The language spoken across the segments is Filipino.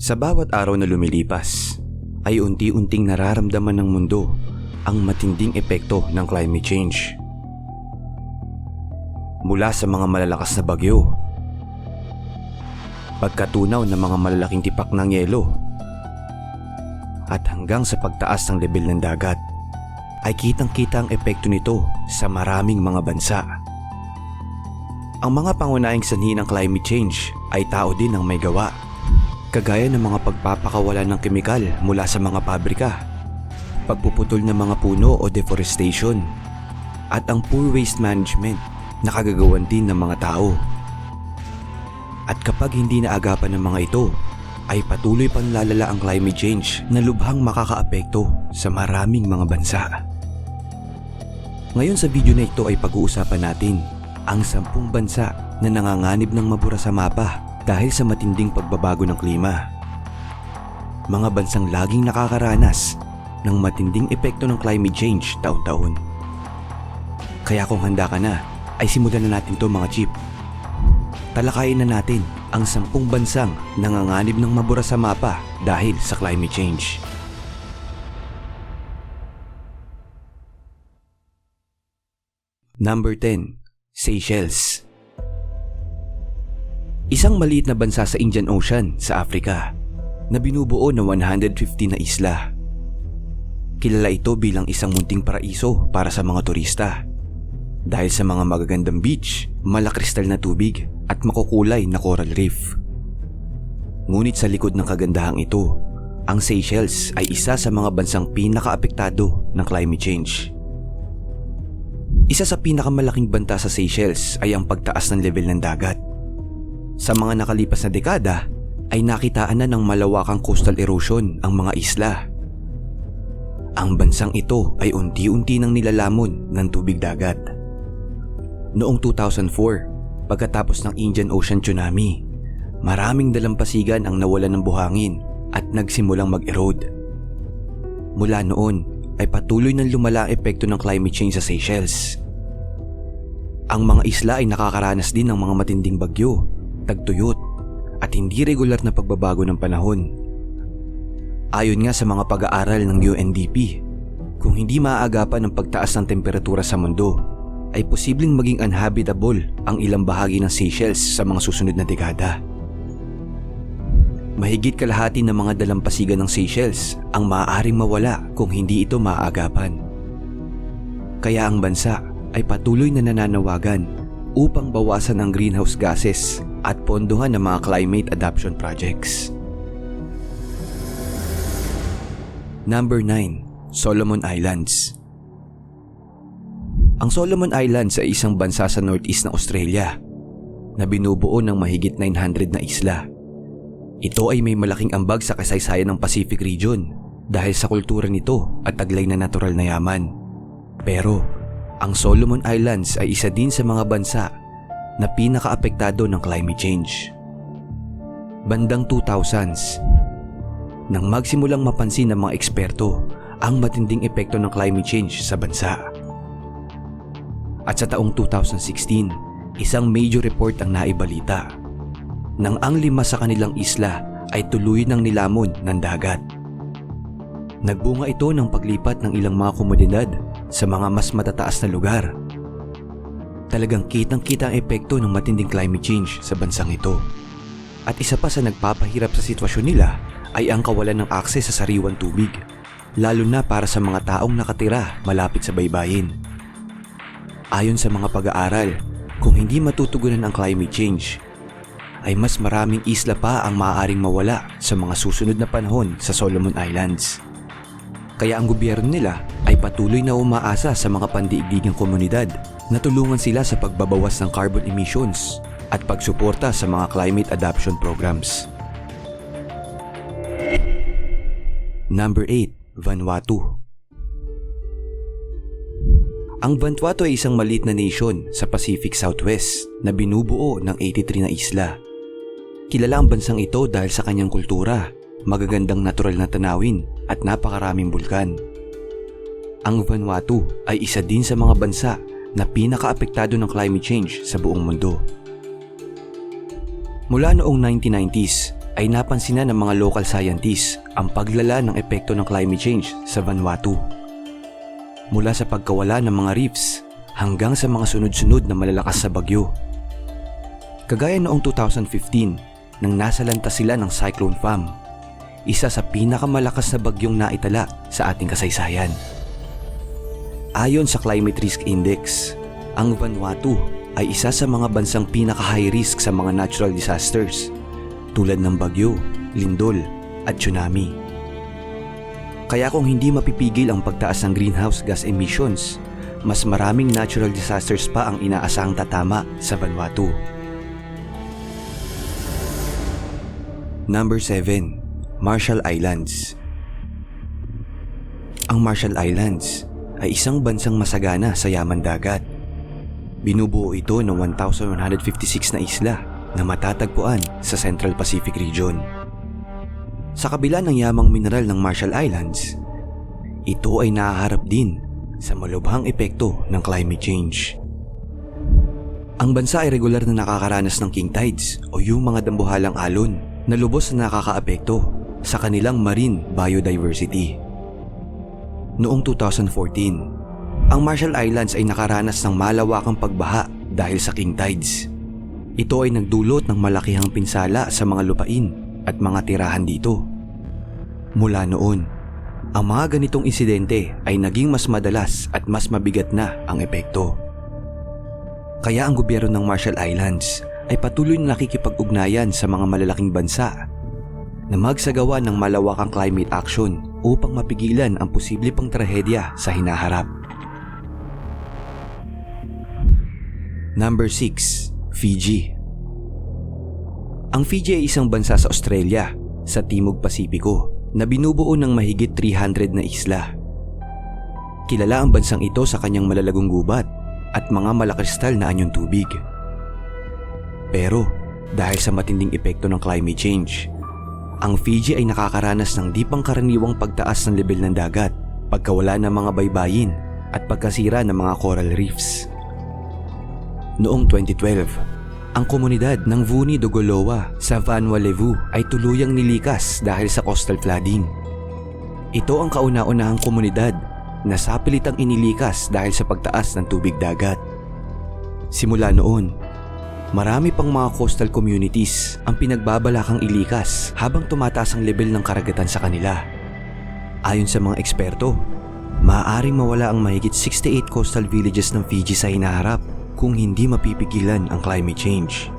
Sa bawat araw na lumilipas, ay unti-unting nararamdaman ng mundo ang matinding epekto ng climate change. Mula sa mga malalakas na bagyo, pagkatunaw ng mga malalaking tipak ng yelo, at hanggang sa pagtaas ng level ng dagat, ay kitang-kita ang epekto nito sa maraming mga bansa. Ang mga pangunahing sanhi ng climate change ay tao din ang may gawa. Kagaya ng mga pagpapakawala ng kemikal mula sa mga pabrika, pagpuputol ng mga puno o deforestation, at ang poor waste management na kagagawan din ng mga tao. At kapag hindi naagapan ng mga ito, ay patuloy pang lalala ang climate change na lubhang makakaapekto sa maraming mga bansa. Ngayon sa video na ito ay pag-uusapan natin ang sampung bansa na nanganganib ng mabura sa mapa dahil sa matinding pagbabago ng klima. Mga bansang laging nakakaranas ng matinding epekto ng climate change taon-taon. Kaya kung handa ka na, ay simulan na natin to mga chip. Talakayin na natin ang sampung bansang nanganganib ng mabura sa mapa dahil sa climate change. Number 10. Seychelles Isang maliit na bansa sa Indian Ocean sa Africa na binubuo ng 150 na isla. Kilala ito bilang isang munting paraiso para sa mga turista. Dahil sa mga magagandang beach, malakristal na tubig at makukulay na coral reef. Ngunit sa likod ng kagandahang ito, ang Seychelles ay isa sa mga bansang pinakaapektado ng climate change. Isa sa pinakamalaking banta sa Seychelles ay ang pagtaas ng level ng dagat. Sa mga nakalipas na dekada, ay nakitaan na ng malawakang coastal erosion ang mga isla. Ang bansang ito ay unti-unti nang nilalamon ng tubig dagat. Noong 2004, pagkatapos ng Indian Ocean tsunami, maraming dalampasigan ang nawalan ng buhangin at nagsimulang mag-erode. Mula noon ay patuloy nang lumala ang epekto ng climate change sa Seychelles. Ang mga isla ay nakakaranas din ng mga matinding bagyo, tagtuyot at hindi regular na pagbabago ng panahon. Ayon nga sa mga pag-aaral ng UNDP, kung hindi maaagapan ng pagtaas ng temperatura sa mundo, ay posibleng maging unhabitable ang ilang bahagi ng Seychelles sa mga susunod na dekada. Mahigit kalahati ng mga dalampasigan ng Seychelles ang maaaring mawala kung hindi ito maaagapan. Kaya ang bansa ay patuloy na nananawagan upang bawasan ang greenhouse gases at pondohan ng mga climate adaptation projects. Number 9. Solomon Islands Ang Solomon Islands ay isang bansa sa northeast ng Australia na binubuo ng mahigit 900 na isla. Ito ay may malaking ambag sa kasaysayan ng Pacific region dahil sa kultura nito at taglay na natural na yaman. Pero ang Solomon Islands ay isa din sa mga bansa na pinakaapektado ng climate change. Bandang 2000s, nang magsimulang mapansin ng mga eksperto ang matinding epekto ng climate change sa bansa. At sa taong 2016, isang major report ang naibalita nang ang lima sa kanilang isla ay tuloy ng nilamon ng dagat. Nagbunga ito ng paglipat ng ilang mga komunidad sa mga mas matataas na lugar. Talagang kitang-kita ang epekto ng matinding climate change sa bansang ito. At isa pa sa nagpapahirap sa sitwasyon nila ay ang kawalan ng akses sa sariwang tubig, lalo na para sa mga taong nakatira malapit sa baybayin. Ayon sa mga pag-aaral, kung hindi matutugunan ang climate change, ay mas maraming isla pa ang maaaring mawala sa mga susunod na panahon sa Solomon Islands. Kaya ang gobyerno nila ay patuloy na umaasa sa mga pandiigdigang komunidad na tulungan sila sa pagbabawas ng carbon emissions at pagsuporta sa mga climate adaptation programs. Number 8. Vanuatu Ang Vanuatu ay isang maliit na nation sa Pacific Southwest na binubuo ng 83 na isla. Kilala ang bansang ito dahil sa kanyang kultura, magagandang natural na tanawin at napakaraming bulkan. Ang Vanuatu ay isa din sa mga bansa na pinakaapektado ng climate change sa buong mundo. Mula noong 1990s ay napansin na ng mga local scientists ang paglala ng epekto ng climate change sa Vanuatu. Mula sa pagkawala ng mga reefs hanggang sa mga sunod-sunod na malalakas sa bagyo. Kagaya noong 2015 nang nasalanta sila ng Cyclone Fam, isa sa pinakamalakas na bagyong naitala sa ating kasaysayan. Ayon sa Climate Risk Index, ang Vanuatu ay isa sa mga bansang pinaka-high risk sa mga natural disasters tulad ng bagyo, lindol at tsunami. Kaya kung hindi mapipigil ang pagtaas ng greenhouse gas emissions, mas maraming natural disasters pa ang inaasahang tatama sa Vanuatu. Number 7. Marshall Islands Ang Marshall Islands ay isang bansang masagana sa yaman dagat. Binubuo ito ng 1,156 na isla na matatagpuan sa Central Pacific Region. Sa kabila ng yamang mineral ng Marshall Islands, ito ay nahaharap din sa malubhang epekto ng climate change. Ang bansa ay regular na nakakaranas ng king tides o yung mga dambuhalang alon na lubos na nakakaapekto sa kanilang marine biodiversity. Noong 2014, ang Marshall Islands ay nakaranas ng malawakang pagbaha dahil sa king tides. Ito ay nagdulot ng malakihang pinsala sa mga lupain at mga tirahan dito. Mula noon, ang mga ganitong insidente ay naging mas madalas at mas mabigat na ang epekto. Kaya ang gobyerno ng Marshall Islands ay patuloy na nakikipag-ugnayan sa mga malalaking bansa na magsagawa ng malawakang climate action upang mapigilan ang posible pang trahedya sa hinaharap. Number 6. Fiji Ang Fiji ay isang bansa sa Australia sa Timog Pasipiko na binubuo ng mahigit 300 na isla. Kilala ang bansang ito sa kanyang malalagong gubat at mga malakristal na anyong tubig. Pero dahil sa matinding epekto ng climate change, ang Fiji ay nakakaranas ng di pangkaraniwang pagtaas ng level ng dagat, pagkawala ng mga baybayin at pagkasira ng mga coral reefs. Noong 2012, ang komunidad ng Vuni Dogolowa sa Vanuatu ay tuluyang nilikas dahil sa coastal flooding. Ito ang kauna-unahang komunidad na sapilitang inilikas dahil sa pagtaas ng tubig dagat. Simula noon, marami pang mga coastal communities ang pinagbabalakang ilikas habang tumataas ang level ng karagatan sa kanila. Ayon sa mga eksperto, maaaring mawala ang mahigit 68 coastal villages ng Fiji sa hinaharap kung hindi mapipigilan ang climate change.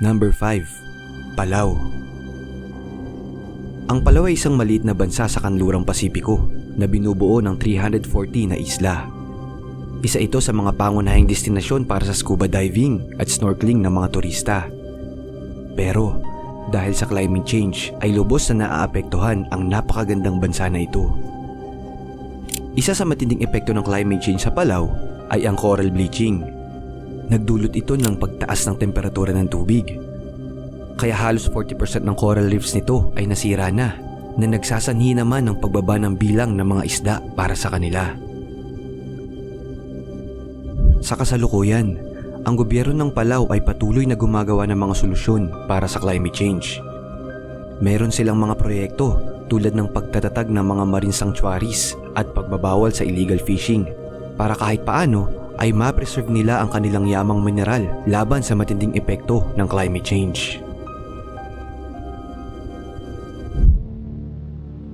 Number 5. Palau Ang Palau ay isang maliit na bansa sa kanlurang Pasipiko na binubuo ng 340 na isla. Isa ito sa mga pangunahing destinasyon para sa scuba diving at snorkeling ng mga turista. Pero dahil sa climate change ay lubos na naaapektuhan ang napakagandang bansa na ito. Isa sa matinding epekto ng climate change sa Palau ay ang coral bleaching. Nagdulot ito ng pagtaas ng temperatura ng tubig. Kaya halos 40% ng coral reefs nito ay nasira na na nagsasanhi naman ng pagbaba ng bilang ng mga isda para sa kanila. Sa kasalukuyan, ang gobyerno ng Palau ay patuloy na gumagawa ng mga solusyon para sa climate change. Meron silang mga proyekto tulad ng pagtatatag ng mga marine sanctuaries at pagbabawal sa illegal fishing para kahit paano ay ma-preserve nila ang kanilang yamang mineral laban sa matinding epekto ng climate change.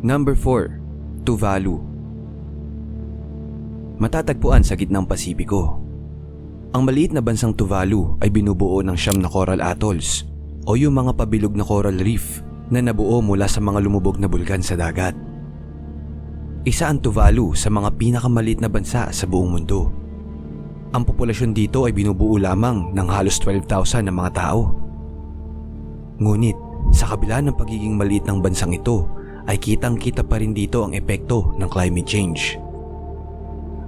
Number 4. Tuvalu Matatagpuan sa gitnang Pasipiko. Ang maliit na bansang Tuvalu ay binubuo ng siyam na coral atolls o yung mga pabilog na coral reef na nabuo mula sa mga lumubog na bulkan sa dagat. Isa ang Tuvalu sa mga pinakamaliit na bansa sa buong mundo. Ang populasyon dito ay binubuo lamang ng halos 12,000 na mga tao. Ngunit sa kabila ng pagiging maliit ng bansang ito ay kitang kita pa rin dito ang epekto ng climate change.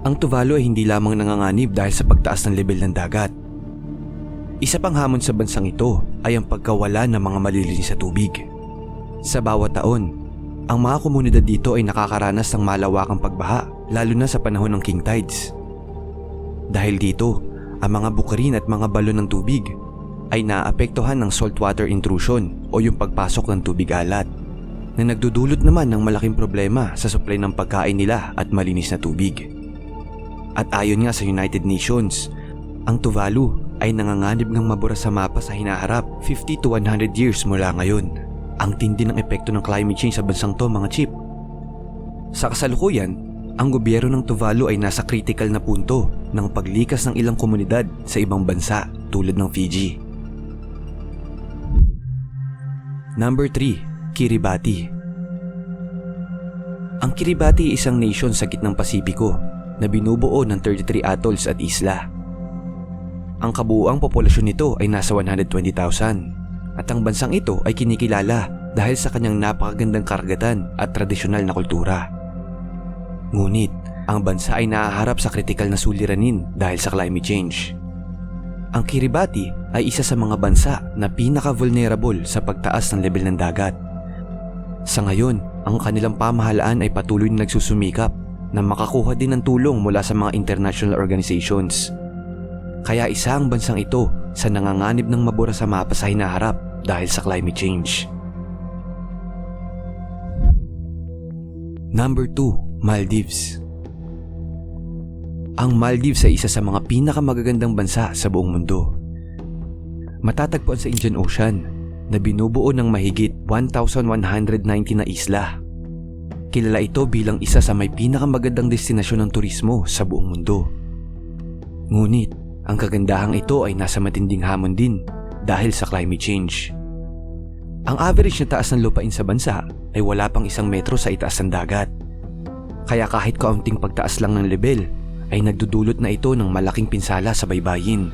Ang Tuvalu ay hindi lamang nanganganib dahil sa pagtaas ng level ng dagat. Isa pang hamon sa bansang ito ay ang pagkawala ng mga malilinis sa tubig. Sa bawat taon, ang mga komunidad dito ay nakakaranas ng malawakang pagbaha lalo na sa panahon ng king tides. Dahil dito, ang mga bukirin at mga balon ng tubig ay naapektuhan ng saltwater intrusion o yung pagpasok ng tubig alat na nagdudulot naman ng malaking problema sa supply ng pagkain nila at malinis na tubig. At ayon nga sa United Nations, ang Tuvalu ay nanganganib ng mabura sa mapa sa hinaharap 50 to 100 years mula ngayon. Ang tindi ng epekto ng climate change sa bansang to mga chip. Sa kasalukuyan, ang gobyerno ng Tuvalu ay nasa critical na punto ng paglikas ng ilang komunidad sa ibang bansa tulad ng Fiji. Number 3, Kiribati. Ang Kiribati ay isang nation sa gitnang Pasipiko na binubuo ng 33 atolls at isla. Ang kabuuang populasyon nito ay nasa 120,000 at ang bansang ito ay kinikilala dahil sa kanyang napakagandang karagatan at tradisyonal na kultura. Ngunit, ang bansa ay nahaharap sa kritikal na suliranin dahil sa climate change. Ang Kiribati ay isa sa mga bansa na pinaka-vulnerable sa pagtaas ng level ng dagat. Sa ngayon, ang kanilang pamahalaan ay patuloy na nagsusumikap na makakuha din ng tulong mula sa mga international organizations. Kaya isa ang bansang ito sa nanganganib ng mabura sa mapa sa hinaharap dahil sa climate change. Number 2, Maldives. Ang Maldives ay isa sa mga pinakamagagandang bansa sa buong mundo. Matatagpuan sa Indian Ocean na binubuo ng mahigit 1,190 na isla. Kilala ito bilang isa sa may pinakamagandang destinasyon ng turismo sa buong mundo. Ngunit, ang kagandahang ito ay nasa matinding hamon din dahil sa climate change. Ang average na taas ng lupain sa bansa ay wala pang isang metro sa itaas ng dagat. Kaya kahit kaunting pagtaas lang ng level ay nagdudulot na ito ng malaking pinsala sa baybayin.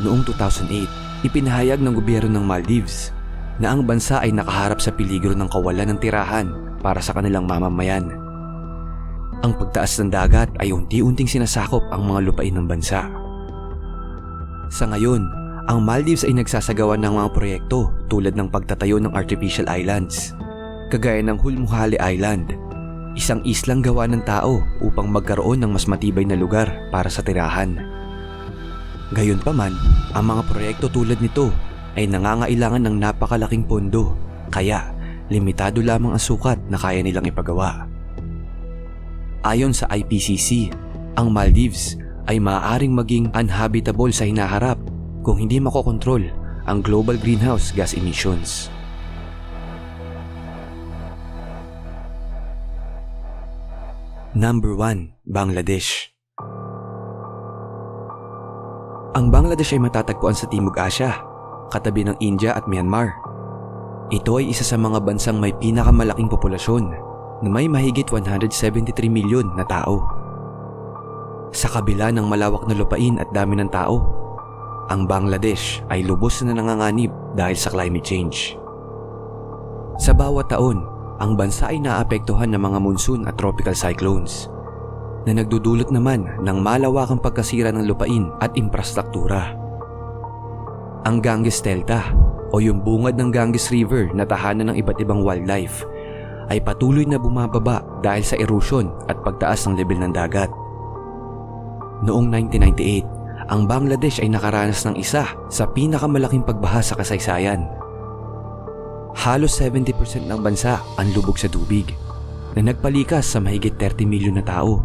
Noong 2008, ipinahayag ng gobyerno ng Maldives na ang bansa ay nakaharap sa peligro ng kawalan ng tirahan para sa kanilang mamamayan. Ang pagtaas ng dagat ay unti-unting sinasakop ang mga lupain ng bansa. Sa ngayon, ang Maldives ay nagsasagawa ng mga proyekto tulad ng pagtatayo ng artificial islands, kagaya ng Hulmuhali Island, isang islang gawa ng tao upang magkaroon ng mas matibay na lugar para sa tirahan. Gayunpaman, ang mga proyekto tulad nito ay nangangailangan ng napakalaking pondo, kaya limitado lamang ang sukat na kaya nilang ipagawa. Ayon sa IPCC, ang Maldives ay maaaring maging unhabitable sa hinaharap kung hindi makokontrol ang global greenhouse gas emissions. Number 1, Bangladesh. Ang Bangladesh ay matatagpuan sa Timog Asya, katabi ng India at Myanmar. Ito ay isa sa mga bansang may pinakamalaking populasyon na may mahigit 173 milyon na tao. Sa kabila ng malawak na lupain at dami ng tao, ang Bangladesh ay lubos na nanganganib dahil sa climate change. Sa bawat taon, ang bansa ay naapektuhan ng mga monsoon at tropical cyclones na nagdudulot naman ng malawakang pagkasira ng lupain at infrastruktura. Ang Ganges Delta o yung bungad ng Ganges River na tahanan ng iba't ibang wildlife ay patuloy na bumababa dahil sa erosion at pagtaas ng level ng dagat. Noong 1998, ang Bangladesh ay nakaranas ng isa sa pinakamalaking pagbaha sa kasaysayan. Halos 70% ng bansa ang lubog sa tubig na nagpalikas sa mahigit 30 milyon na tao.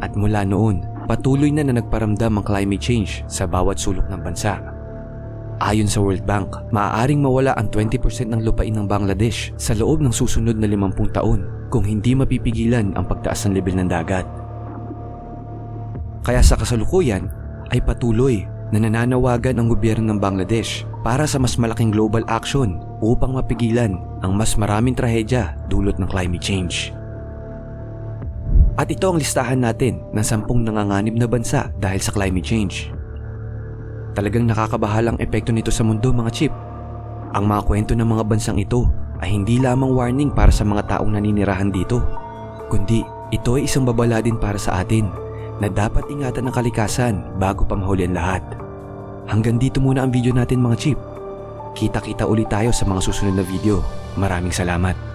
At mula noon, patuloy na na nagparamdam ang climate change sa bawat sulok ng bansa. Ayon sa World Bank, maaaring mawala ang 20% ng lupain ng Bangladesh sa loob ng susunod na 50 taon kung hindi mapipigilan ang pagtaas ng level ng dagat. Kaya sa kasalukuyan ay patuloy na nananawagan ang gobyerno ng Bangladesh para sa mas malaking global action upang mapigilan ang mas maraming trahedya dulot ng climate change. At ito ang listahan natin ng sampung nanganganib na bansa dahil sa climate change. Talagang nakakabahalang epekto nito sa mundo mga chip. Ang mga kwento ng mga bansang ito ay hindi lamang warning para sa mga taong naninirahan dito, kundi ito ay isang babala din para sa atin na dapat ingatan ng kalikasan bago pa mahuli ang lahat. Hanggang dito muna ang video natin mga chip. Kita-kita ulit tayo sa mga susunod na video. Maraming salamat.